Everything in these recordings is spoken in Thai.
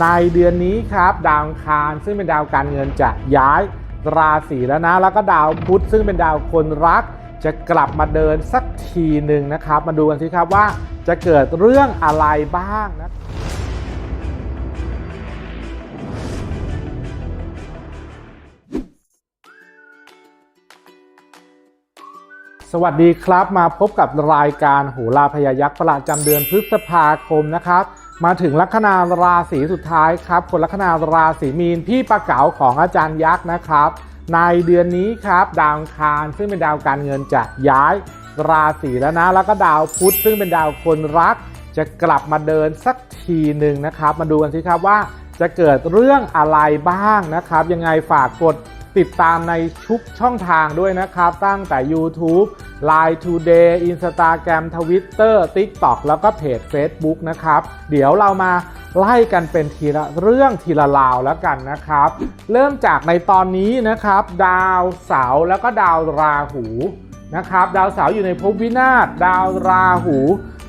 ในเดือนนี้ครับ ดาวคารซึ่งเป็นดาวการเงินจะย้ายราศีแล้วนะ แล้วก็ดาวพุธซึ่งเป็นดาวคนรัก จะกลับมาเดินสักทีหนึ่งนะครับ มาดูกันสิครับว่าจะเกิดเรื่องอะไรบ้างนะสวัสดีครับมาพบกับรายการโหราพยายักษ์ประจำเดือนพฤษภาคมนะครับ มาถึงลัคนาราศีสุดท้ายครับ คนลัคนาราศีมีนพี่ปะเก๋าของอาจารย์ยักษ์นะครับ ในเดือนนี้ครับดาวคารซึ่งเป็นดาวการเงินจะย้ายราศีแล้วนะ แล้วก็ดาวพุธซึ่งเป็นดาวคนรัก จะกลับมาเดินสักทีหนึ่งนะครับ มาดูกันสิครับว่าจะเกิดเรื่องอะไรบ้างนะครับ ยังไงฝากกด ติดตามในชุกช่องทางด้วยนะครับ ตั้งแต่ YouTube Line Today Instagram Twitter TikTok แล้วก็เพจ Facebook นะครับ เดี๋ยวเรามาไล่กันเป็นทีละเรื่องทีละราวแล้วกันนะครับ เริ่มจากในตอนนี้นะครับ ดาวเสาร์แล้วก็ดาวราหูนะครับ ดาวเสาร์อยู่ในภพวินาศดาวราหู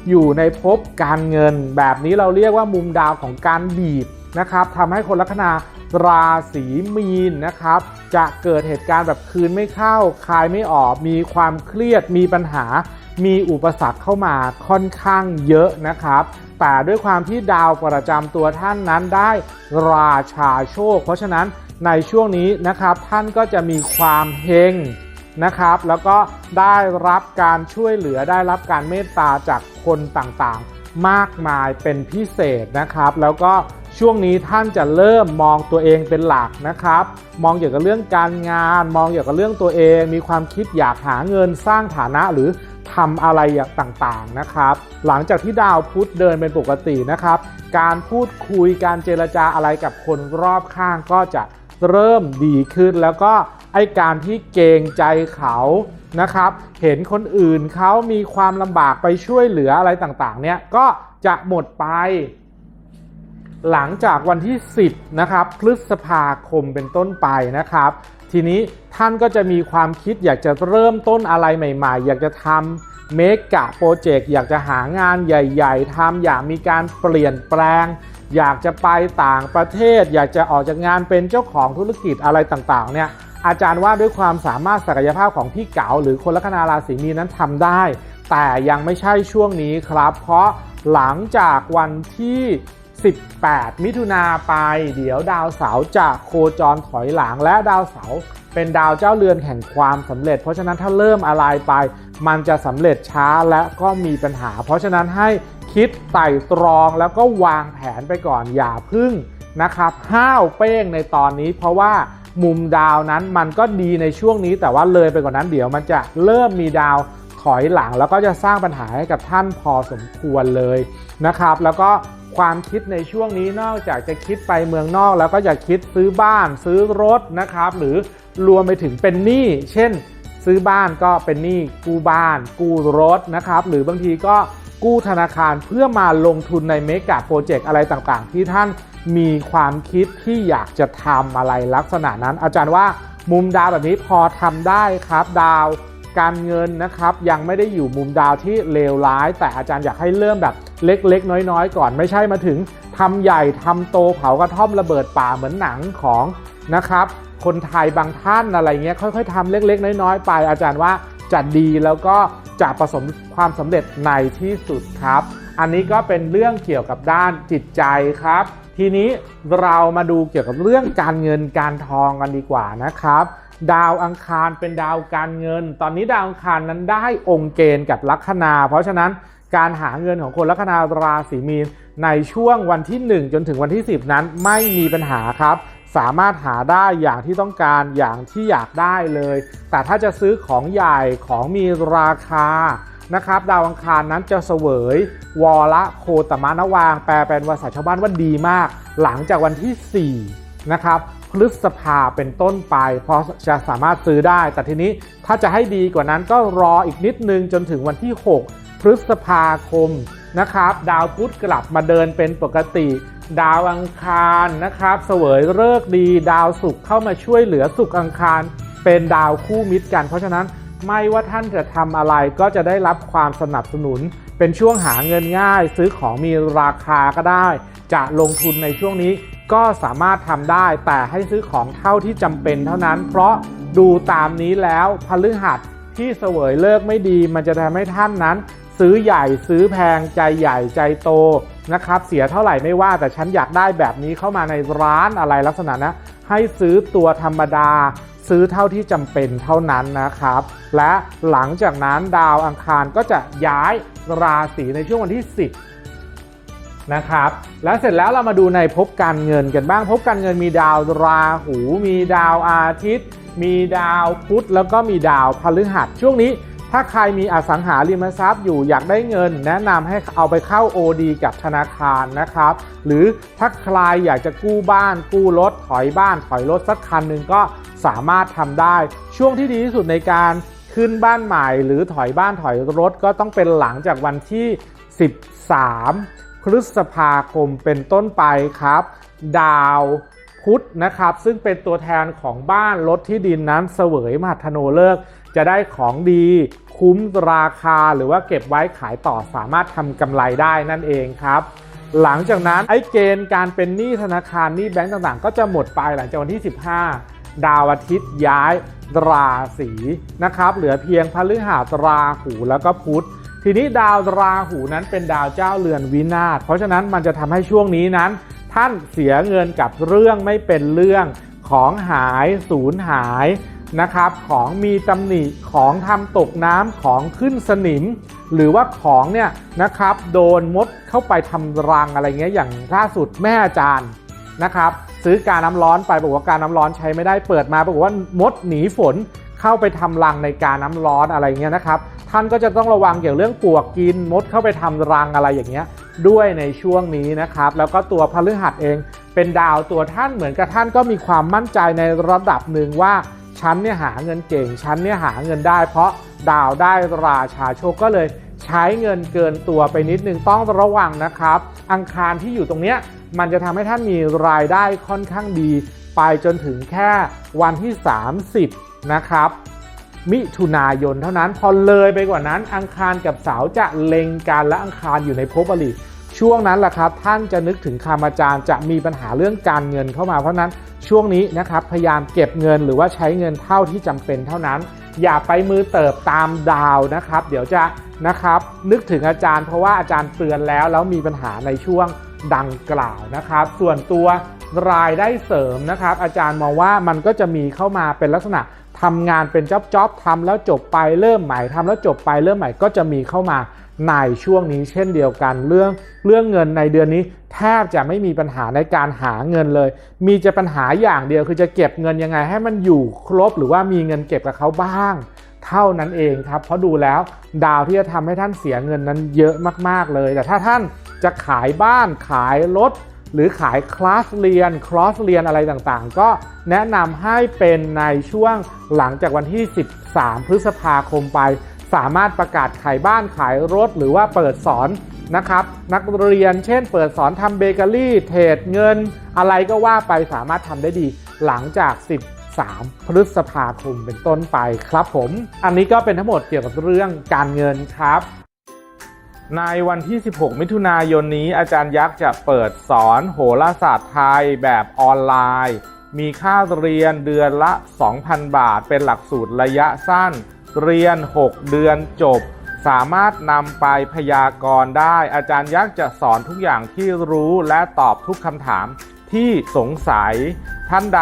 อยู่ในภพการเงิน แบบนี้เราเรียกว่ามุมดาวของการบีบนะครับทำให้คนลัคนา ราศีมีนนะครับ จะเกิดเหตุการณ์แบบคืนไม่เข้าคายไม่ออก มีความเครียดมีปัญหา มีอุปสรรคเข้ามาค่อนข้างเยอะนะครับ แต่ด้วยความที่ดาวประจำตัวท่านนั้นได้ราชาโชค เพราะฉะนั้นในช่วงนี้นะครับท่านก็จะมีความเฮงนะครับ แล้วก็ได้รับการช่วยเหลือได้รับการเมตตาจากคนต่างๆ มากมายเป็นพิเศษนะครับ แล้วก็ ช่วงนี้ท่านจะเริ่มมองตัวเองเป็นหลักนะครับ มองเกี่ยวกับเรื่องการงาน มองเกี่ยวกับเรื่องตัวเอง มีความคิดอยากหาเงินสร้างฐานะหรือทำอะไรอย่างต่างๆนะครับ หลังจากที่ดาวพุธเดินเป็นปกตินะครับ การพูดคุยการเจรจาอะไรกับคนรอบข้างก็จะเริ่มดีขึ้นแล้วก็ไอการที่เกงใจเขานะครับ เห็นคนอื่นเขามีความลำบากไปช่วยเหลืออะไรต่างๆ เนี่ยก็จะหมดไป หลังจากวันที่ 10นะครับพฤษภาคมเป็นต้นไปนะครับ ทีนี้ท่านก็จะมีความคิดอยากจะเริ่มต้นอะไรใหม่ ๆ อยากจะทำเมกะโปรเจกต์อยากจะหางานใหญ่ๆทำอยากมีการเปลี่ยนแปลง อยากจะไปต่างประเทศ อยากจะออกจากงานเป็นเจ้าของธุรกิจอะไรต่างๆเนี่ยอาจารย์ว่าด้วยความสามารถศักยภาพของพี่เก๋าหรือคนลัคนาราศีมีนนั้นทำได้ แต่ยังไม่ใช่ช่วงนี้ครับ เพราะหลังจากวันที่ 18 มิถุนาไป เดี๋ยวดาวเสาจะโคจรถอยหลังและดาวเสาเป็นดาวเจ้าเรือนแห่งความสำเร็จ เพราะฉะนั้นถ้าเริ่มอะไรไป มันจะสำเร็จช้าและก็มีปัญหา เพราะฉะนั้นให้คิดไต่ตรองแล้วก็วางแผนไปก่อนอย่าพึ่งนะครับห้าวเป้งในตอนนี้ เพราะว่ามุมดาวนั้นมันก็ดีในช่วงนี้ แต่ว่าเลยไปกว่านั้นเดี๋ยวมันจะเริ่มมีดาวถอยหลัง แล้วก็จะสร้างปัญหาให้กับท่านพอสมควรเลยนะครับ แล้วก็ ความคิดในช่วงนี้นอกจากจะคิดไปเมืองนอก แล้วก็อยากคิดซื้อบ้านซื้อรถนะครับ หรือรวมไปถึงเป็นหนี้เช่น ซื้อบ้านก็เป็นหนี้กู้บ้าน กู้รถนะครับ หรือบางทีก็กู้ธนาคารเพื่อมาลงทุนในเมกะโปรเจกต์อะไรต่างๆ ที่ท่านมีความคิดที่อยากจะทำอะไรลักษณะนั้น อาจารย์ว่ามุมดาวแบบนี้พอทำได้ครับดาว การเงินนะครับยังไม่ได้อยู่มุมดาวที่เลวร้าย แต่อาจารย์อยากให้เริ่มแบบเล็กๆ น้อยๆ ก่อนไม่ใช่มาถึงทำใหญ่ทำโตเผากระท่อมระเบิดป่าเหมือนหนังของนะครับ คนไทยบางท่านอะไรเงี้ยค่อยๆทำเล็ก ๆ น้อยๆ ไป อาจารย์ว่าจะดีแล้วก็จะประสบความสำเร็จในที่สุดครับ อันนี้ก็เป็นเรื่องเกี่ยวกับด้านจิตใจครับ ทีนี้เรามาดูเกี่ยวกับเรื่องการเงินการทองกันดีกว่านะครับ ดาวอังคารเป็นดาวการเงิน ตอนนี้ดาวอังคารนั้นได้องค์เกณฑ์กับลัคนา เพราะฉะนั้นการหาเงินของคนลัคนาราศีมีนในช่วงวันที่ 1 จนถึงวันที่ 10 นั้นไม่มีปัญหาครับ สามารถหาได้อย่างที่ต้องการอย่างที่อยากได้เลย แต่ถ้าจะซื้อของใหญ่ของมีราคานะครับดาวอังคารนั้นจะเสวย วอละโคตมานวาง แปลเป็นภาษาชาวบ้านว่าดีมาก หลังจากวันที่ 4 นะครับ พฤษภาเป็นต้นไป เพราะจะสามารถซื้อได้ แต่ทีนี้ถ้าจะให้ดีกว่านั้นก็รออีกนิดนึงจนถึงวันที่ 6 พฤษภาคมนะครับ ดาวพุธกลับมาเดินเป็นปกติ ดาวอังคารนะครับเสวยเลิกดี ดาวศุกร์เข้ามาช่วยเหลือศุกร์อังคาร เป็นดาวคู่มิตรกัน เพราะฉะนั้นไม่ว่าท่านจะทำอะไรก็จะได้รับความสนับสนุน เป็นช่วงหาเงินง่าย ซื้อของมีราคาก็ได้ จะลงทุนในช่วงนี้ ก็สามารถทำได้แต่ให้ซื้อของเท่าที่จำเป็นเท่านั้น เพราะดูตามนี้แล้วพฤหัสที่เสวยเลิกไม่ดี มันจะทำให้ท่านนั้น ซื้อใหญ่ซื้อแพงใจใหญ่ใจโตนะครับเสียเท่าไหร่ไม่ว่าแต่ฉันอยากได้แบบนี้เข้ามาในร้านอะไรลักษณะนะ ให้ซื้อตัวธรรมดา ซื้อเท่าที่จำเป็นเท่านั้นนะครับ และหลังจากนั้นดาวอังคารก็จะย้ายราศีในช่วงวันที่ 10 นะครับและเสร็จแล้วเรามาดูในภพการเงินกันบ้างภพการเงินมีดาวราหู มีดาวอาทิตย์ มีดาวพุธแล้วก็มีดาวพฤหัสช่วงนี้ ถ้าใครมีอสังหาริมทรัพย์อยู่อยากได้เงิน แนะนำให้เอาไปเข้า OD กับธนาคารนะครับ หรือถ้าใครอยากจะกู้บ้าน กู้รถถอยบ้านถอยรถสักคันหนึ่งก็สามารถทำได้ ช่วงที่ดีที่สุดในการขึ้นบ้านใหม่ หรือถอยบ้านถอยรถก็ต้องเป็นหลังจากวันที่ 13 พฤษภาคมเป็นต้นไปครับ ดาวพุธนะครับ ซึ่งเป็นตัวแทนของบ้านรถที่ดินนั้นเสวยมหัทโนเลิก จะได้ของดีคุ้มราคาหรือว่าเก็บไว้ขายต่อสามารถทำกำไรได้นั่นเองครับหลังจากนั้นไอ้เกณฑ์การเป็นหนี้ธนาคารหนี้แบงก์ต่างๆ ก็จะหมดไปหลังจากวันที่ 15 ดาวอาทิตย์ย้ายราศีนะครับ เหลือเพียงพฤหัสราหูแล้วก็พุธ ทีนี้ดาวราหูนั้นเป็นดาวเจ้าเรือนวินาศเพราะฉะนั้นมันจะทำให้ช่วงนี้นั้น ท่านเสียเงินกับเรื่องไม่เป็นเรื่องของหายสูญหายนะครับ ของมีตำหนิของทำตกน้ำของขึ้นสนิม หรือว่าของเนี่ยนะครับ โดนมดเข้าไปทำรังอะไรเงี้ยอย่างล่าสุดแม่อาจารย์นะครับ ซื้อการน้ำร้อนไปบอกว่าการน้ำร้อนใช้ไม่ได้เปิดมาบอกว่ามดหนีฝน เข้าไปทำรังในการน้ำร้อนอะไรเงี้ยนะครับ ท่านก็จะต้องระวังเกี่ยวเรื่องปลวกกินมดเข้าไปทำรังอะไรอย่างเงี้ยด้วยในช่วงนี้นะครับ แล้วก็ตัวพฤหัสเองเป็นดาวตัวท่านเหมือนกับท่านก็มีความมั่นใจในระดับหนึ่งว่าฉันเนี่ยหาเงินเก่งฉันเนี่ยหาเงินได้ เพราะดาวได้ราชาโชคก็เลยใช้เงินเกินตัวไปนิดนึงต้องระวังนะครับ อังคารที่อยู่ตรงเนี้ยมันจะทำให้ท่านมีรายได้ค่อนข้างดี ไปจนถึงแค่วันที่ 30 นะครับ มิถุนายนเท่านั้นพอเลยไปกว่านั้น อังคารกับเสาจะเล็งกันและอังคารอยู่ในภพอริช่วงนั้นแหละครับท่านจะนึกถึงคำอาจารย์จะมีปัญหาเรื่องการเงินเข้ามาเพราะนั้นช่วงนี้นะครับพยายามเก็บเงินหรือว่าใช้เงินเท่าที่จำเป็นเท่านั้น อย่าไปมือเติบตามดาวนะครับ เดี๋ยวจะนะครับนึกถึงอาจารย์เพราะว่าอาจารย์เตือนแล้วแล้วมีปัญหาในช่วงดังกล่าวนะครับ ส่วนตัวรายได้เสริมนะครับ อาจารย์มองว่ามันก็จะมีเข้ามาเป็นลักษณะ ทำงานเป็นจ็อบจ็อบทำแล้วจบไปเริ่มใหม่ทำแล้วจบไปเริ่มใหม่ก็จะมีเข้ามาในช่วงนี้เช่นเดียวกันเรื่องเรื่องเงินในเดือนนี้ แทบจะไม่มีปัญหาในการหาเงินเลย มีจะปัญหาอย่างเดียวคือจะเก็บเงินยังไงให้มันอยู่ครบหรือว่ามีเงินเก็บกับเขาบ้าง เท่านั้นเองครับ เพราะดูแล้วดาวที่จะทำให้ท่านเสียเงินนั้นเยอะมากๆเลย แต่ถ้าท่านจะขายบ้านขายรถ หรือขายคลาสเรียนคลอสเรียนอะไรต่างๆ ก็แนะนำให้เป็นในช่วงหลังจากวันที่ 13 พฤษภาคมไป สามารถประกาศขายบ้านขายรถหรือว่าเปิดสอนนะครับ นักเรียนเช่นเปิดสอนทำเบเกอรี่ เทรดเงิน อะไรก็ว่าไปสามารถทำได้ดีหลังจาก13พฤษภาคมเป็นต้นไปครับผม อันนี้ก็เป็นทั้งหมดเกี่ยวกับเรื่องการเงินครับ ในวันที่ 16 มิถุนายนนี้อาจารย์ยักษ์จะเปิดสอนโหราศาสตร์ไทยแบบออนไลน์ มีค่าเรียนเดือนละ 2,000 บาท เป็นหลักสูตรระยะสั้น เรียน 6 เดือนจบ สามารถนำไปพยากรณ์ได้ อาจารย์ยักษ์จะสอนทุกอย่างที่รู้และตอบทุกคำถามที่สงสัย ท่านใด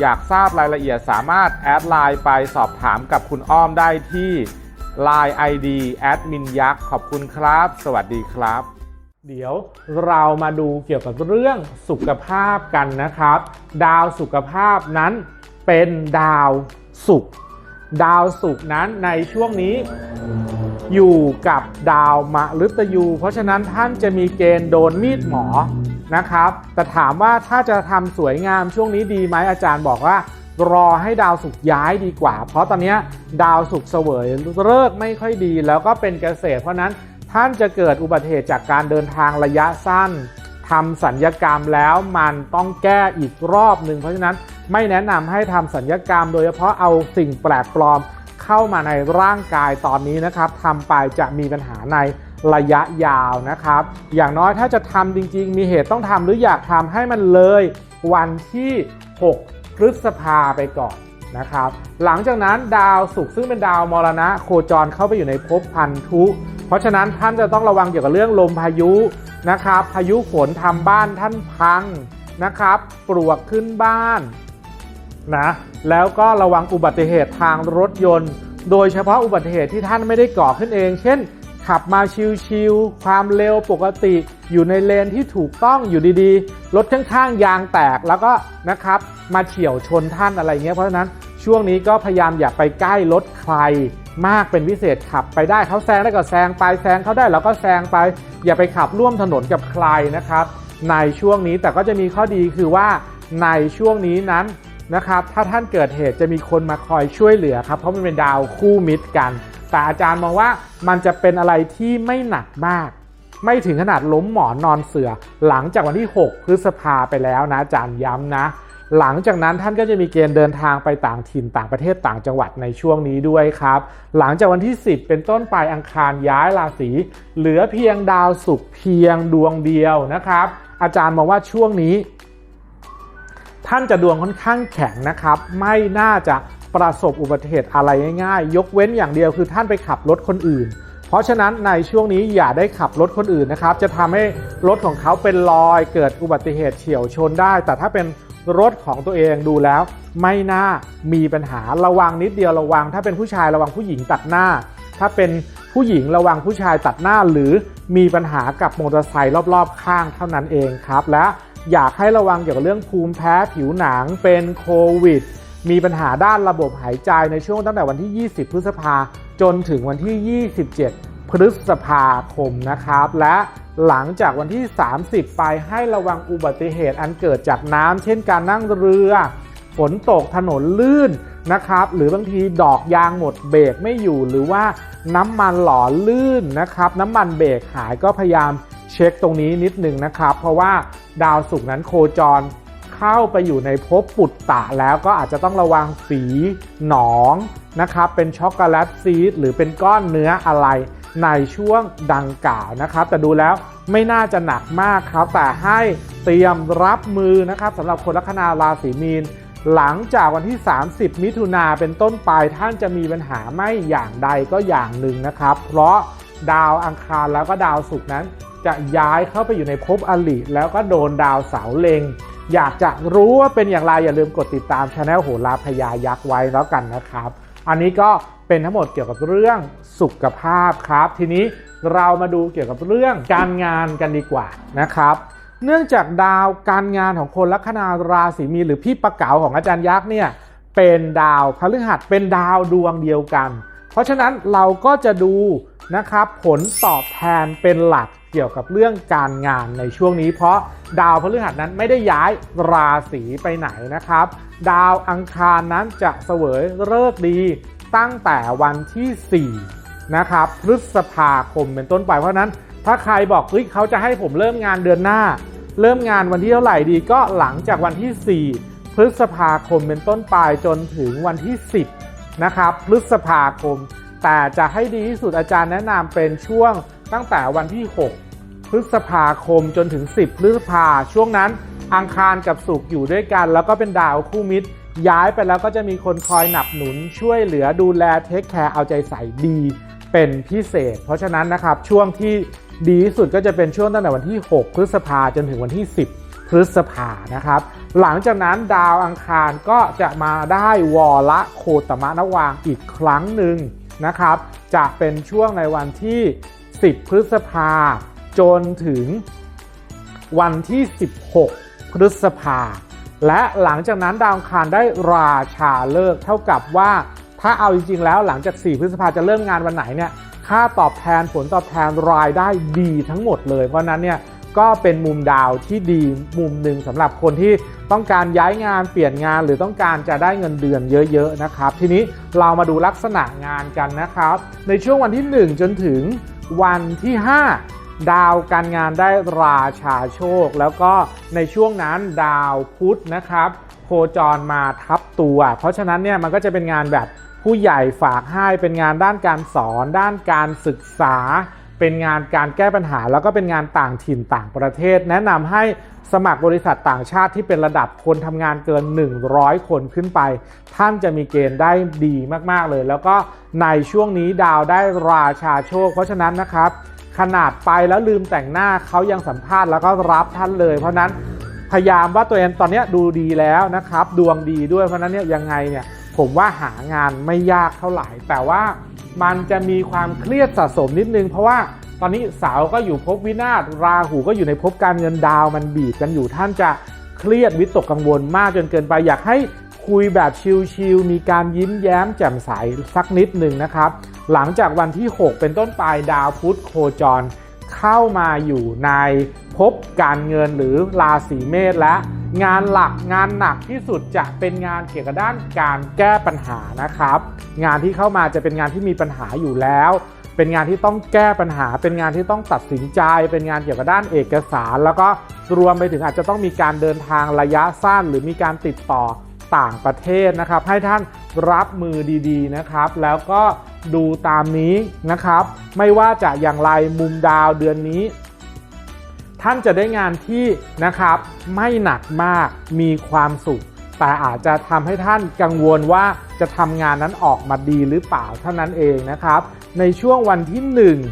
อยากทราบรายละเอียดสามารถแอดไลน์ไปสอบถามกับคุณอ้อมได้ที่ Line ID แอดมินยักษ์ขอบคุณครับ สวัสดีครับ เดี๋ยวเรามาดูเกี่ยวกับเรื่องสุขภาพกันนะครับ ดาวสุขภาพนั้นเป็นดาวศุกดาวศุกนั้นในช่วงนี้อยู่กับดาวมะฤตยู เพราะฉะนั้นท่านจะมีเกณฑ์โดนมีดหมอนะครับ แต่ถามว่าถ้าจะทำสวยงามช่วงนี้ดีไหมอาจารย์บอกว่า รอให้ดาวศุกร์ย้ายดีกว่า เพราะตอนนี้ดาวศุกร์เสวยเลิกไม่ค่อยดี แล้วก็เป็นเกษตร เพราะนั้นท่านจะเกิดอุบัติเหตุจากการเดินทางระยะสั้นทำสัญญกรรมแล้วมันต้องแก้อีกรอบหนึ่งเพราะฉะนั้นไม่แนะนำให้ทำสัญญกรรม โดยเฉพาะเอาสิ่งแปลกปลอมเข้ามาในร่างกายตอนนี้นะครับทำไปจะมีปัญหาในระยะยาวนะครับ อย่างน้อยถ้าจะทำจริง ๆ มีเหตุต้องทำหรืออยากทำให้มันเลยวันที่ 6 พฤษภาไปก่อนนะครับ หลังจากนั้นดาวศุกร์ซึ่งเป็นดาวมรณะโคจรเข้าไปอยู่ในภพพันธุ เพราะฉะนั้นท่านจะต้องระวังเกี่ยวกับเรื่องลมพายุนะครับ พายุฝนทำบ้านท่านพังนะครับ ปลวกขึ้นบ้านนะแล้วก็ระวังอุบัติเหตุทางรถยนต์ โดยเฉพาะอุบัติเหตุที่ท่านไม่ได้ก่อขึ้นเอง เช่น ขับมาชิวๆความเร็วปกติ อยู่ในเลนที่ถูกต้องอยู่ดีๆ รถข้างๆยางแตกแล้วก็นะครับ มาเฉี่ยวชนท่านอะไรเงี้ยเพราะฉะนั้นช่วงนี้ก็พยายามอย่าไปใกล้รถใครมากเป็นพิเศษขับไปได้เขาแซงได้ก็แซงไปแซงเขาได้เราก็แซงไป อย่าไปขับร่วมถนนกับใครนะครับ ในช่วงนี้แต่ก็จะมีข้อดีคือว่าในช่วงนี้นั้นนะครับ ถ้าท่านเกิดเหตุจะมีคนมาคอยช่วยเหลือครับ เพราะมันเป็นดาวคู่มิตรกัน แต่อาจารย์มองว่ามันจะเป็นอะไรที่ไม่หนักมาก ไม่ถึงขนาดล้มหมอนนอนเสือ หลังจากวันที่ 6 พฤษภาไปแล้วนะอาจารย์ย้ำนะ หลังจากนั้นท่านก็จะมีเกณฑ์เดินทางไปต่างถิ่นต่างประเทศต่างจังหวัดในช่วงนี้ด้วยครับ หลังจากวันที่ 10 เป็นต้นไปอังคารย้ายราศีเหลือเพียงดาวศุกร์เพียงดวงเดียวนะครับ อาจารย์มองว่าช่วงนี้ท่านจะดวงค่อนข้างแข็งนะครับ ไม่น่าจะ ประสบอุบัติเหตุอะไรง่ายๆ ยกเว้นอย่างเดียวคือท่านไปขับรถคนอื่น เพราะฉะนั้นในช่วงนี้อย่าได้ขับรถคนอื่นนะครับ จะทำให้รถของเขาเป็นรอยเกิดอุบัติเหตุเฉี่ยวชนได้ แต่ถ้าเป็นรถของตัวเองดูแล้ว ไม่น่ามีปัญหาระวังนิดเดียวระวัง ถ้าเป็นผู้ชายระวังผู้หญิงตัดหน้า ถ้าเป็นผู้หญิงระวังผู้ชายตัดหน้าหรือมีปัญหากับมอเตอร์ไซค์รอบๆ ข้างเท่านั้นเองครับ และอยากให้ระวังเกี่ยวกับเรื่องภูมิแพ้ผิวหนังเป็นโควิด มีปัญหาด้านระบบหายใจในช่วงตั้งแต่วันที่ 20 พฤษภาจนถึงวันที่ 27 พฤษภาคมนะครับ และหลังจากวันที่ 30 ไปให้ระวังอุบัติเหตุอันเกิดจากน้ำเช่นการนั่งเรือ ฝนตกถนนลื่นนะครับ หรือบางทีดอกยางหมดเบรกไม่อยู่หรือว่าน้ำมันหล่อลื่นนะครับ น้ำมันเบรกหายก็พยายามเช็คตรงนี้นิดนึงนะครับ เพราะว่าดาวศุกร์นั้นโคจร เข้าไปอยู่ในภพปุตตะแล้วก็อาจจะต้องระวังฝีหนองนะครับ เป็นช็อกโกแลตซีดหรือเป็นก้อนเนื้ออะไรในช่วงดังกล่าวนะครับ แต่ดูแล้วไม่น่าจะหนักมากครับ แต่ให้เตรียมรับมือนะครับสำหรับคนลัคนาราศีมีน หลังจากวันที่ 30 มิถุนาเป็นต้นไปท่านจะมีปัญหาไม่อย่างใดก็อย่างหนึ่งนะครับ เพราะดาวอังคารแล้วก็ดาวศุกร์นั้นจะย้ายเข้าไปอยู่ในภพอลิแล้วก็โดนดาวเสาเล็ง อยากจะรู้ว่าเป็นอย่างไรอย่าลืมกดติดตามช anel โหราพยายักษ์ไว้แล้วกันนะครับ อันนี้ก็เป็นทั้งหมดเกี่ยวกับเรื่องสุขภาพครับ ทีนี้เรามาดูเกี่ยวกับเรื่องการงานกันดีกว่านะครับ เนื่องจากดาวการงานของคนลัคนาราศีมีนหรือพี่ประเก๋าของอาจารย์ยักษ์เนี่ยเป็นดาวพฤหัสเป็นดาวดวงเดียวกัน เพราะฉะนั้นเราก็จะดูนะครับผลตอบแทนเป็นหลัก เกี่ยวกับเรื่องการงานในช่วงนี้ เพราะดาวพฤหัสนั้นไม่ได้ย้ายราศีไปไหนนะครับ ดาวอังคารนั้นจะเสวยเลิกษ์ดีตั้งแต่วันที่ 4 นะครับ พฤษภาคมเป็นต้นไปเพราะฉะนั้นถ้าใครบอกเฮ้ยเขาจะให้ผมเริ่มงานเดือนหน้า เริ่มงานวันที่เท่าไหร่ดีก็หลังจากวันที่ 4 พฤษภาคมเป็นต้นไปจนถึงวันที่ 10 นะครับ พฤษภาคม แต่จะให้ดีที่สุดอาจารย์แนะนำเป็นช่วง ตั้งแต่วันที่ 6 พฤษภาคมจนถึง 10 พฤษภาช่วงนั้นอังคารกับศุกร์อยู่ด้วยกัน แล้วก็เป็นดาวคู่มิตร ย้ายไปแล้วก็จะมีคนคอยหนับหนุนช่วยเหลือดูแลเทคแคร์เอาใจใส่ดีเป็นพิเศษ เพราะฉะนั้นนะครับช่วงที่ดีที่สุดก็จะเป็นช่วงตั้งแต่วันที่ 6 พฤษภาจนถึงวันที่ 10 พฤษภานะครับ หลังจากนั้นดาวอังคารก็จะมาได้วอละโคตมะนวางอีกครั้งหนึ่งนะครับ จะเป็นช่วงในวันที่ 10 พฤษภาจนถึงวันที่ 16 พฤษภา และหลังจากนั้นดาวคารได้ราชาเลิกเท่ากับว่าถ้าเอาจริงๆแล้วหลังจาก 4 พฤษภาจะเริ่มงานวันไหนเนี่ยค่าตอบแทนผลตอบแทนรายได้ดีทั้งหมดเลย เพราะฉะนั้นเนี่ยก็เป็นมุมดาวที่ดีมุมหนึ่งสำหรับคนที่ต้องการย้ายงานเปลี่ยนงานหรือต้องการจะได้เงินเดือนเยอะๆนะครับ ทีนี้เรามาดูลักษณะงานกันนะครับ ในช่วงวันที่ 1 จนถึง วันที่ 5 ดาวการงานได้ราชาโชค แล้วก็ในช่วงนั้นดาวพุธนะครับ โคจรมาทับตัว เพราะฉะนั้นเนี่ยมันก็จะเป็นงานแบบผู้ใหญ่ฝากให้เป็นงานด้านการสอน ด้านการศึกษา เป็นงานการแก้ปัญหา แล้วก็เป็นงานต่างถิ่นต่างประเทศ แนะนำให้ สมัครบริษัทต่างชาติที่เป็นระดับคนทำงานเกิน 100 คนขึ้นไป ท่านจะมีเกณฑ์ได้ดีมากๆเลย แล้วก็ในช่วงนี้ดาวได้ราชาโชค เพราะฉะนั้นนะครับ ขนาดไปแล้วลืมแต่งหน้าเขายังสัมภาษณ์แล้วก็รับท่านเลย เพราะนั้นพยายามว่าตัวเองตอนนี้ดูดีแล้วนะครับ ดวงดีด้วยเพราะนั้นเนี่ยยังไงเนี่ยผมว่าหางานไม่ยากเท่าไหร่ แต่ว่ามันจะมีความเครียดสะสมนิดนึง เพราะว่า ตอนนี้เสาวก็อยู่ภพวินาศราหูก็อยู่ในภพการเงินดาวมันบีบกันอยู่ท่านจะเครียดวิตกกังวลมากจนเกินไป อยากให้คุยแบบชิลๆมีการยิ้มแย้มแจ่มใสสักนิดหนึ่งนะครับ หลังจากวันที่ 6 เป็นต้นไปดาวพุธโคจร เข้ามาอยู่ในภพการเงินหรือราศีเมษและงานหลักงานหนักที่สุดจะเป็นงานเกี่ยวกับด้านการแก้ปัญหานะครับ งานที่เข้ามาจะเป็นงานที่มีปัญหาอยู่แล้ว เป็นงานที่ต้องแก้ปัญหา เป็นงานที่ต้องตัดสินใจ เป็นงานเกี่ยวกับด้านเอกสาร แล้วก็รวมไปถึงอาจจะต้องมีการเดินทางระยะสั้น หรือมีการติดต่อต่างประเทศนะครับ ให้ท่านรับมือดีๆนะครับ แล้วก็ดูตามนี้นะครับ ไม่ว่าจะอย่างไรมุมดาวเดือนนี้ ท่านจะได้งานที่นะครับ ไม่หนักมากมีความสุข แต่อาจจะทำให้ท่านกังวลว่าจะทำงานนั้นออกมาดีหรือเปล่าเท่านั้นเองนะครับ ในช่วงวันที่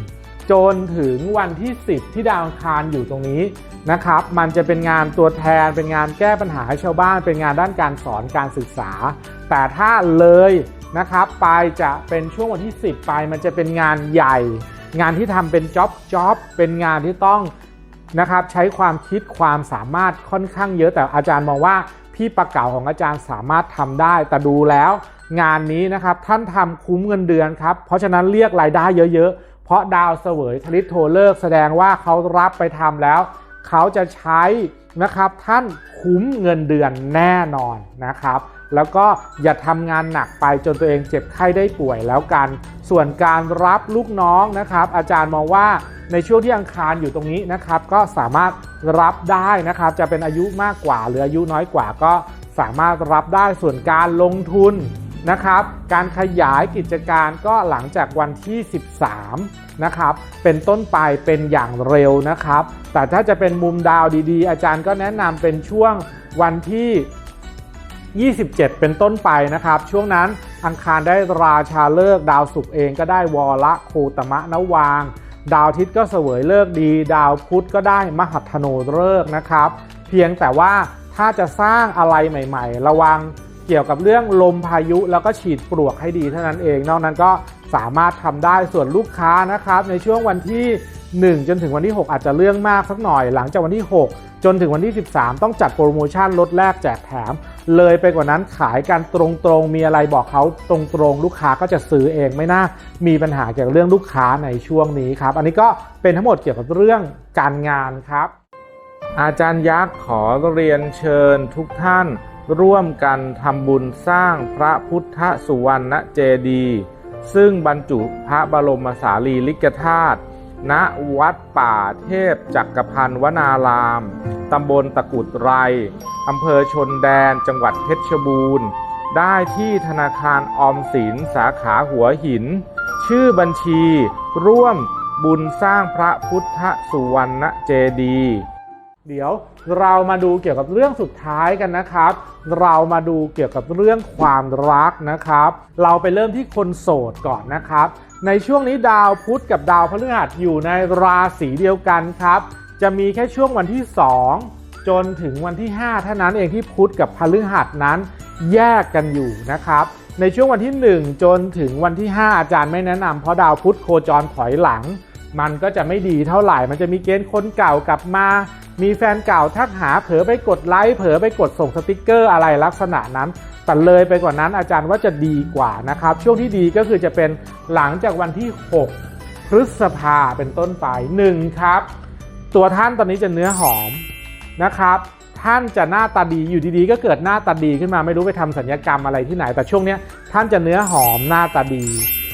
1 จนถึงวันที่ 10 ที่ดาวอังคารอยู่ตรงนี้นะครับ มันจะเป็นงานตัวแทน เป็นงานแก้ปัญหาให้ชาวบ้าน เป็นงานด้านการสอนการศึกษา แต่ถ้าเลยนะครับไปจะเป็นช่วงวันที่ 10ไปมันจะเป็นงานใหญ่ งานที่ทำเป็นจ็อบจ็อบเป็นงานที่ต้องนะครับใช้ความคิดความสามารถค่อนข้างเยอะแต่อาจารย์มองว่าพี่ประเก่าของอาจารย์สามารถทำได้ แต่ดูแล้ว งานนี้นะครับท่านทำคุ้มเงินเดือนครับ เพราะฉะนั้นเรียกรายได้เยอะๆ เพราะดาวเสวยทลิตโทเลิกแสดงว่าเขารับไปทำแล้ว เขาจะใช้นะครับท่านคุ้มเงินเดือนแน่นอนนะครับแล้วก็อย่าทำงานหนักไปจนตัวเองเจ็บไข้ได้ป่วยแล้วกัน ส่วนการรับลูกน้องนะครับ อาจารย์มองว่าในช่วงที่อังคารอยู่ตรงนี้นะครับ ก็สามารถรับได้นะครับ จะเป็นอายุมากกว่าหรืออายุน้อยกว่าก็สามารถรับได้ส่วนการลงทุน นะครับ การขยายกิจการก็หลังจากวันที่ 13 นะครับ เป็นต้นไปเป็นอย่างเร็วนะครับ แต่ถ้าจะเป็นมุมดาวดีๆ อาจารย์ก็แนะนำเป็นช่วงวันที่ 27 เป็นต้นไปนะครับ ช่วงนั้นอังคารได้ราชาเลิกดาวศุกร์เองก็ได้วอละโคตมะนวาง ดาวทิตย์ก็เสวยเลิกดี ดาวพุธก็ได้มหัทโนเลิกนะครับ เพียงแต่ว่าถ้าจะสร้างอะไรใหม่ ๆ ระวัง เกี่ยวกับเรื่องลมพายุแล้วก็ฉีดปลวกให้ดีเท่านั้นเอง นอกนั้นก็สามารถทำได้ส่วนลูกค้านะครับในช่วงวันที่ 1 จนถึงวันที่ 6 อาจจะเรื่องมากสักหน่อย หลังจากวันที่ 6 จนถึงวันที่ 13 ต้องจัดโปรโมชั่นลดแลกแจกแถม เลยไปกว่านั้นขายกันตรงๆ มีอะไรบอกเขาตรงๆ ลูกค้าก็จะซื้อเองไม่น่า มีปัญหาเกี่ยวกับเรื่องลูกค้าในช่วงนี้ครับ อันนี้ก็เป็นทั้งหมดเกี่ยวกับเรื่องการงานครับ อาจารย์ยักษ์ขอเรียนเชิญทุกท่าน ร่วมกันทำบุญสร้างพระพุทธสุวรรณเจดีย์ซึ่งบรรจุพระบรมสารีริกธาตุณวัดป่าเทพจักรพันธ์วนาราม ตำบลตะกุดไร อำเภอชนแดน จังหวัดเพชรบูรณ์ ได้ที่ธนาคารออมสินสาขาหัวหิน ชื่อบัญชี ร่วมบุญสร้างพระพุทธสุวรรณเจดีย์ เดี๋ยวเรามาดูเกี่ยวกับเรื่องสุดท้ายกันนะครับ เรามาดูเกี่ยวกับเรื่องความรักนะครับ เราไปเริ่มที่คนโสดก่อนนะครับ ในช่วงนี้ดาวพุธกับดาวพฤหัสอยู่ในราศีเดียวกันครับ จะมีแค่ช่วงวันที่ 2 จนถึงวันที่ 5 เท่านั้นเองที่พุธกับพฤหัสนั้นแยกกันอยู่นะครับ ในช่วงวันที่ 1 จนถึงวันที่ 5 อาจารย์ไม่แนะนำเพราะดาวพุธโคจรถอยหลัง มันก็จะไม่ดีเท่าไหร่ มันจะมีเกณฑ์คนเก่ากลับมา มีแฟนเก่าทักหาเผลอไปกดไลค์เผลอไปกดส่งสติกเกอร์อะไรลักษณะนั้นแต่เลยไปกว่านั้นอาจารย์ว่าจะดีกว่านะครับ ช่วงที่ดีก็คือจะเป็นหลังจากวันที่ 6 พฤษภาเป็นต้นไป1ครับ ตัวท่านตอนนี้จะเนื้อหอมนะครับ ท่านจะหน้าตาดีอยู่ดีๆ ก็เกิดหน้าตาดีขึ้นมาไม่รู้ไปทำสัญญกรรมอะไรที่ไหน แต่ช่วงนี้ท่านจะเนื้อหอมหน้าตาดี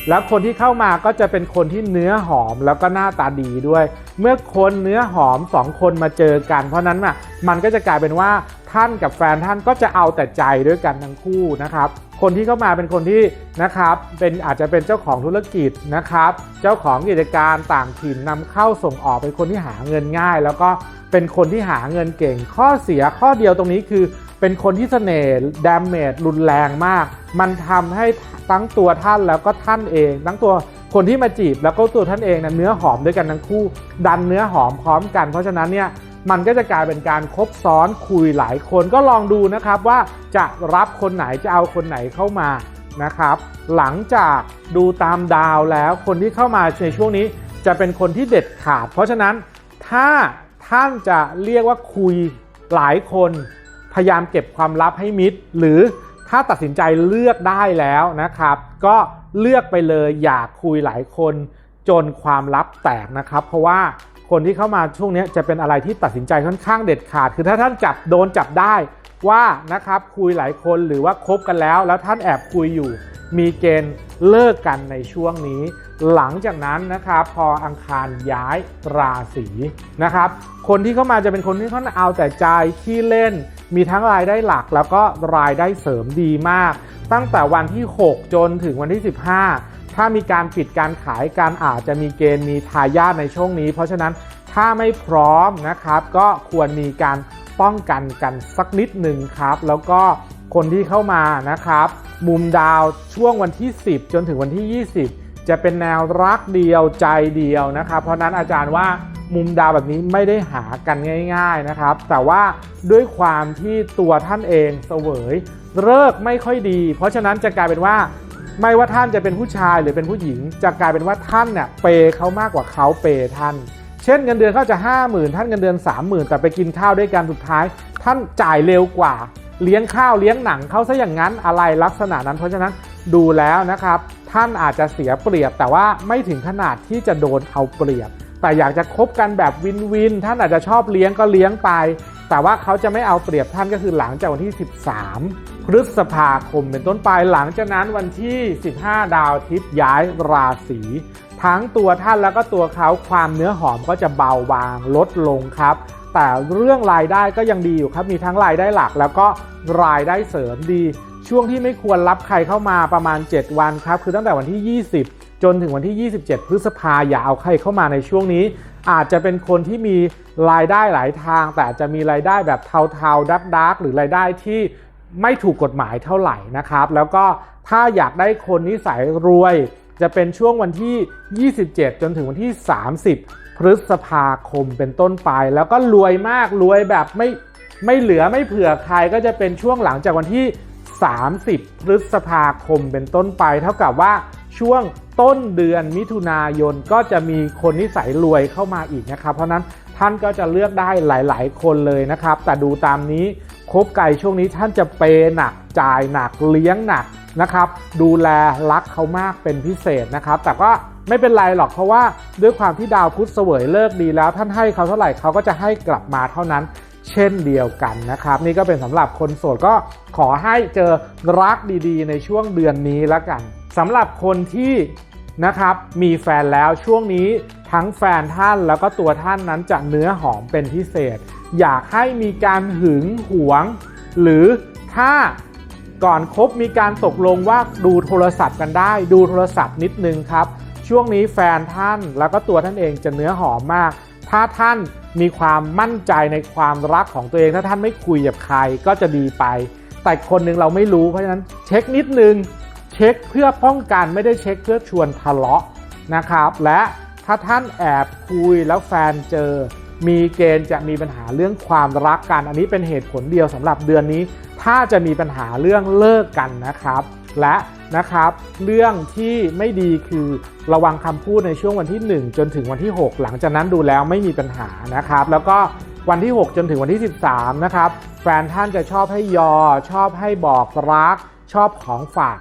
แล้วคนที่เข้ามาก็จะเป็นคนที่เนื้อหอมแล้วก็หน้าตาดีด้วย เมื่อคนเนื้อหอมสองคนมาเจอกัน เพราะนั้นน่ะมันก็จะกลายเป็นว่าทท่านกับแฟนท่านก็จะเอาแต่ใจด้วยกันทั้งคู่นะครับ คนที่เข้ามาเป็นคนที่นะครับเป็นอาจจะเป็นเจ้าของธุรกิจนะครับ เจ้าของกิจการต่างถิ่นนำเข้าส่งออกเป็นคนที่หาเงินง่าย แล้วก็เป็นคนที่หาเงินเก่ง ข้อเสียข้อเดียวตรงนี้คือ เป็นคนที่เสน่ห์ดามเมจรุนแรงมาก มันทำให้ทั้งตัวท่านแล้วก็ท่านเอง ทั้งตัวคนที่มาจีบแล้วก็ตัวท่านเองนะเนื้อหอมด้วยกันทั้งคู่ ดันเนื้อหอมพร้อมกัน เพราะฉะนั้นเนี่ยมันก็จะกลายเป็นการคบซ้อนคุยหลายคนก็ลองดูนะครับว่าจะรับคนไหนจะเอาคนไหนเข้ามานะครับ หลังจากดูตามดาวแล้วคนที่เข้ามาในช่วงนี้จะเป็นคนที่เด็ดขาด เพราะฉะนั้นถ้าท่านจะเรียกว่าคุยหลายคน พยายามเก็บความลับให้มิด หรือถ้าตัดสินใจเลือกได้แล้วนะครับ ก็เลือกไปเลยอย่าคุยหลายคนจนความลับแตกนะครับ เพราะว่าคนที่เข้ามาช่วงนี้จะเป็นอะไรที่ตัดสินใจค่อนข้างเด็ดขาด คือถ้าท่านจับโดนจับได้ว่านะครับคุยหลายคนหรือว่าคบกันแล้ว แล้วท่านแอบคุยอยู่ มีเกณฑ์เลิกกันในช่วงนี้ หลังจากนั้นนะครับพออังคารย้ายราศีนะครับ คนที่เข้ามาจะเป็นคนที่เขาเอาแต่ใจที่เล่น มีทั้งรายได้หลักแล้วก็รายได้เสริมดีมาก ตั้งแต่วันที่ 6 จนถึงวันที่ 15 ถ้ามีการปิดการขายการอาจจะมีเกณฑ์มีทายาทในช่วงนี้ เพราะฉะนั้นถ้าไม่พร้อมนะครับ ก็ควรมีการป้องกันกันสักนิดหนึ่งครับ แล้วก็คนที่เข้ามานะครับ มุมดาวช่วงวันที่ 10 จนถึงวันที่ 20 จะเป็นแนวรักเดียวใจเดียวนะครับ เพราะนั้นอาจารย์ว่า มุมดาวแบบนี้ไม่ได้หากันง่ายๆนะครับ แต่ว่าด้วยความที่ตัวท่านเองเสวยเลิกไม่ค่อยดี เพราะฉะนั้นจะกลายเป็นว่าไม่ว่าท่านจะเป็นผู้ชายหรือเป็นผู้หญิง จะกลายเป็นว่าท่านเนี่ยเปยเขามากกว่าเขาเปยท่าน เช่นเงินเดือนเขาจะ5 0,000ท่านเงินเดือน30,000แต่ไปกินข้าวด้วยกันสุดท้าย ท่านจ่ายเร็วกว่า เลี้ยงข้าวเลี้ยงหนังเขาซะอย่างนั้นอะไรลักษณะนั้น เพราะฉะนั้นดูแล้วนะครับ ท่านอาจจะเสียเปรียบแต่ว่าไม่ถึงขนาดที่จะโดนเอาเปรียบ แต่อยากจะคบกันแบบวินวิน ท่านอาจจะชอบเลี้ยงก็เลี้ยงไป แต่ว่าเขาจะไม่เอาเปรียบท่านก็คือหลังจากวันที่ 13 พฤษภาคมเป็นต้นไปหลังจากนั้นวันที่ 15 ดาวอาทิตย์ย้ายราศีทั้งตัวท่านแล้วก็ตัวเขาความเนื้อหอมก็จะเบาบางลดลงครับ แต่เรื่องรายได้ก็ยังดีอยู่ครับมีทั้งรายได้หลักแล้วก็รายได้เสริมดี ช่วงที่ไม่ควรรับใครเข้ามาประมาณ 7 วันครับ คือตั้งแต่วันที่ 20 จนถึงวันที่ 27 พฤษภาอย่าเอาใครเข้ามาในช่วงนี้ อาจจะเป็นคนที่มีรายได้หลายทาง แต่จะมีรายได้แบบเทาๆ ดักๆ หรือรายได้ที่ไม่ถูกกฎหมายเท่าไหร่นะครับ แล้วก็ถ้าอยากได้คนนิสัยรวย จะเป็นช่วงวันที่ 27 จนถึงวันที่ 30 พฤษภาคมเป็นต้นไป แล้วก็รวยมากรวยแบบไม่ไม่เหลือไม่เผื่อใครก็จะเป็นช่วงหลังจากวันที่ 30 พฤษภาคมเป็นต้นไป เท่ากับว่า ช่วงต้นเดือนมิถุนายนก็จะมีคนนิสัยรวยเข้ามาอีกนะครับ เพราะนั้นท่านก็จะเลือกได้หลาย ๆ คนเลยนะครับ แต่ดูตามนี้คบไก่ช่วงนี้ท่านจะเปย์หนักจ่ายหนักเลี้ยงหนักนะครับ ดูแลรักเขามากเป็นพิเศษนะครับ แต่ก็ไม่เป็นไรหรอกเพราะว่าด้วยความที่ดาวพุธเสวยเลิกดีแล้ว ท่านให้เขาเท่าไหร่เขาก็จะให้กลับมาเท่านั้นเช่นเดียวกันนะครับ นี่ก็เป็นสำหรับคนโสดก็ขอให้เจอรักดีๆ ในช่วงเดือนนี้แล้วกัน สำหรับคนที่นะครับมีแฟนแล้วช่วงนี้ทั้งแฟนท่านแล้วก็ตัวท่านนั้นจะเนื้อหอมเป็นพิเศษ อยากให้มีการหึงหวง หรือถ้าก่อนคบมีการตกลงว่าดูโทรศัพท์กันได้ ดูโทรศัพท์นิดนึงครับ ช่วงนี้แฟนท่านแล้วก็ตัวท่านเองจะเนื้อหอมมาก ถ้าท่านมีความมั่นใจในความรักของตัวเองถ้าท่านไม่คุยกับใครก็จะดีไป แต่คนหนึ่งเราไม่รู้เพราะฉะนั้นเช็คนิดนึง เช็คเพื่อป้องกันไม่ได้เช็คเพื่อชวนทะเลาะนะครับ และถ้าท่านแอบคุยแล้วแฟนเจอ มีเกณฑ์จะมีปัญหาเรื่องความรักกัน อันนี้เป็นเหตุผลเดียวสำหรับเดือนนี้ ถ้าจะมีปัญหาเรื่องเลิกกันนะครับ และนะครับ เรื่องที่ไม่ดีคือระวังคำพูดในช่วงวันที่ 1 จนถึงวันที่ 6 หลังจากนั้นดูแล้วไม่มีปัญหานะครับ แล้วก็วันที่ 6 จนถึงวันที่ 13 นะครับ แฟนท่านจะชอบให้ยอ ชอบให้บอกรัก ชอบของฝาก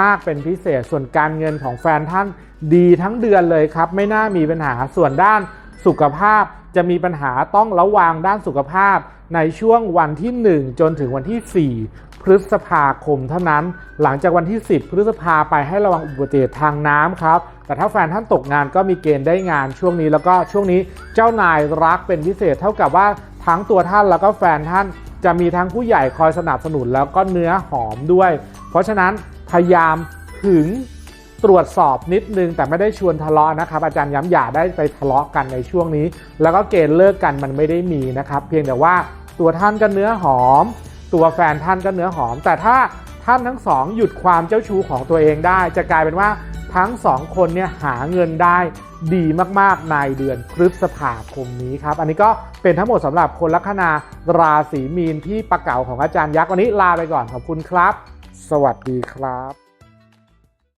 มากเป็นพิเศษ ส่วนการเงินของแฟนท่านดีทั้งเดือนเลยครับ ไม่น่ามีปัญหาส่วนด้านสุขภาพจะมีปัญหาต้องระวังด้านสุขภาพ ในช่วงวันที่ 1 จนถึงวันที่ 4 พฤษภาคมเท่านั้น หลังจากวันที่ 10 พฤษภาไปให้ระวังอุบัติเหตุทางน้ำครับ แต่ถ้าแฟนท่านตกงานก็มีเกณฑ์ได้งานช่วงนี้แล้วก็ช่วงนี้เจ้านายรักเป็นพิเศษเท่ากับว่าทั้งตัวท่านแล้วก็แฟนท่านจะมีทั้งผู้ใหญ่คอยสนับสนุนแล้วก็เนื้อหอมด้วย เพราะฉะนั้น พยายามถึงตรวจสอบนิดนึงแต่ไม่ได้ชวนทะเลาะนะครับ อาจารย์ย้ำอย่าได้ไปทะเลาะกันในช่วงนี้ แล้วก็เกณฑ์เลิกกันมันไม่ได้มีนะครับ เพียงแต่ว่าตัวท่านก็เนื้อหอม ตัวแฟนท่านก็เนื้อหอม แต่ถ้าท่านทั้งสองหยุดความเจ้าชู้ของตัวเองได้ จะกลายเป็นว่าทั้งสองคนเนี่ยหาเงินได้ดีมากๆในเดือนพฤษภาคมนี้ครับ อันนี้ก็เป็นทั้งหมดสำหรับคนลัคนาราศีมีนที่ประเก่าของอาจารย์ยักษ์วันนี้ลาไปก่อนขอบคุณครับ สวัสดีครับ